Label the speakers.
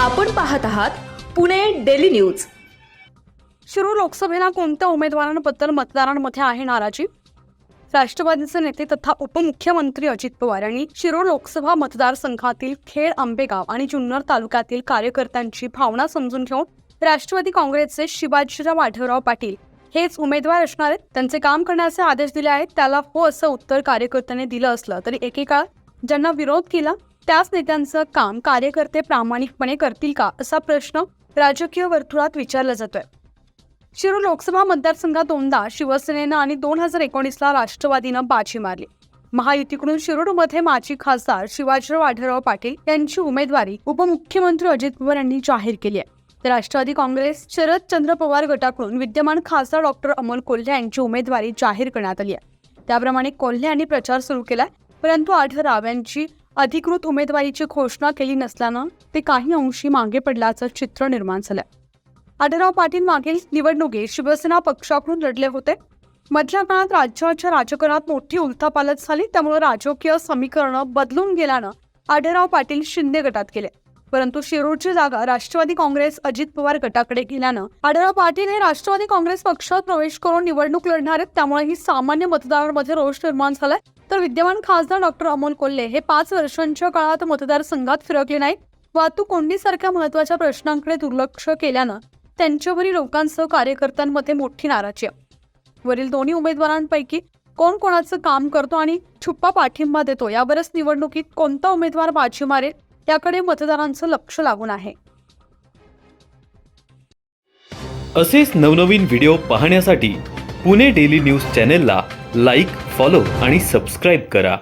Speaker 1: आपण पाहत आहात पुणे डेली न्यूज.
Speaker 2: शिरूर लोकसभेला कोणत्या उमेदवारांबद्दल मतदारांमध्ये आहे नाराजी? राष्ट्रवादीचे नेते तथा उपमुख्यमंत्री अजित पवार यांनी शिरोळ लोकसभा मतदारसंघातील खेड आंबेगाव आणि जुन्नर तालुक्यातील कार्यकर्त्यांची भावना समजून घेऊन राष्ट्रवादी काँग्रेसचे शिवाजीराव आढळराव पाटील हेच उमेदवार असणार आहेत. त्यांचे काम करण्याचे आदेश दिले आहेत. त्याला हो असं उत्तर कार्यकर्त्यांनी दिलं असलं तरी एकेकाळ ज्यांना विरोध केला त्याच नेत्यांचं काम कार्यकर्ते प्रामाणिकपणे करतील का असा प्रश्न राजकीय वर्तुळात विचारला जातोय. शिरू लोकसभा मतदारसंघात दोनदा शिवसेनेनं आणि दोन हजार एकोणीसला राष्ट्रवादीनं बाजी मारली. महायुतीकडून शिरूरमध्ये माजी खासदार शिवाजीराव आढळराव पाटील यांची उमेदवारी उपमुख्यमंत्री अजित पवार यांनी जाहीर केली आहे. तर राष्ट्रवादी काँग्रेस शरदचंद्र पवार गटाकडून विद्यमान खासदार डॉक्टर अमोल कोल्हे यांची उमेदवारी जाहीर करण्यात आली आहे. त्याप्रमाणे कोल्हे यांनी प्रचार सुरू केला परंतु आढळराव यांची अधिकृत उमेदवारीची घोषणा केली नसल्यानं ते काही अंशी मागे पडल्याचं चित्र निर्माण झालं आढळराव पाटील मागील निवडणुकीत शिवसेना पक्षाकडून लढले होते. मधल्या काळात राज्याच्या राजकारणात मोठी उलथापालथ झाली त्यामुळे राजकीय समीकरणं बदलून गेल्यानं आढळराव पाटील शिंदे गटात गेले. परंतु शिरूरची जागा राष्ट्रवादी काँग्रेस अजित पवार गटाकडे गेल्यानं आढळराव पाटील हे राष्ट्रवादी काँग्रेस पक्षात प्रवेश करून निवडणूक लढणार आहेत. त्यामुळे ही सामान्य मतदारांमध्ये रोष निर्माण झालाय. तर विद्यमान खासदार डॉक्टर अमोल कोल्हे हे पाच वर्षांच्या काळात मतदारसंघात फिरकले नाहीत. वाहतूक कोंडीसारख्या महत्त्वाच्या प्रश्नांकडे दुर्लक्ष केल्यानं त्यांच्यावरील लोकांसह कार्यकर्त्यांमध्ये मोठी नाराजी आहे. वरील दोन्ही उमेदवारांपैकी कोण कोणाचं काम करतो आणि छुप्पा पाठिंबा देतो यावरच निवडणुकीत कोणता उमेदवार बाजी मारेल? याकडे मतदारांचं लक्ष लागून आहे.
Speaker 3: असेच नवनवीन व्हिडिओ पाहण्यासाठी पुणे डेली न्यूज चॅनेलला लाईक फॉलो आणि सबस्क्राईब करा.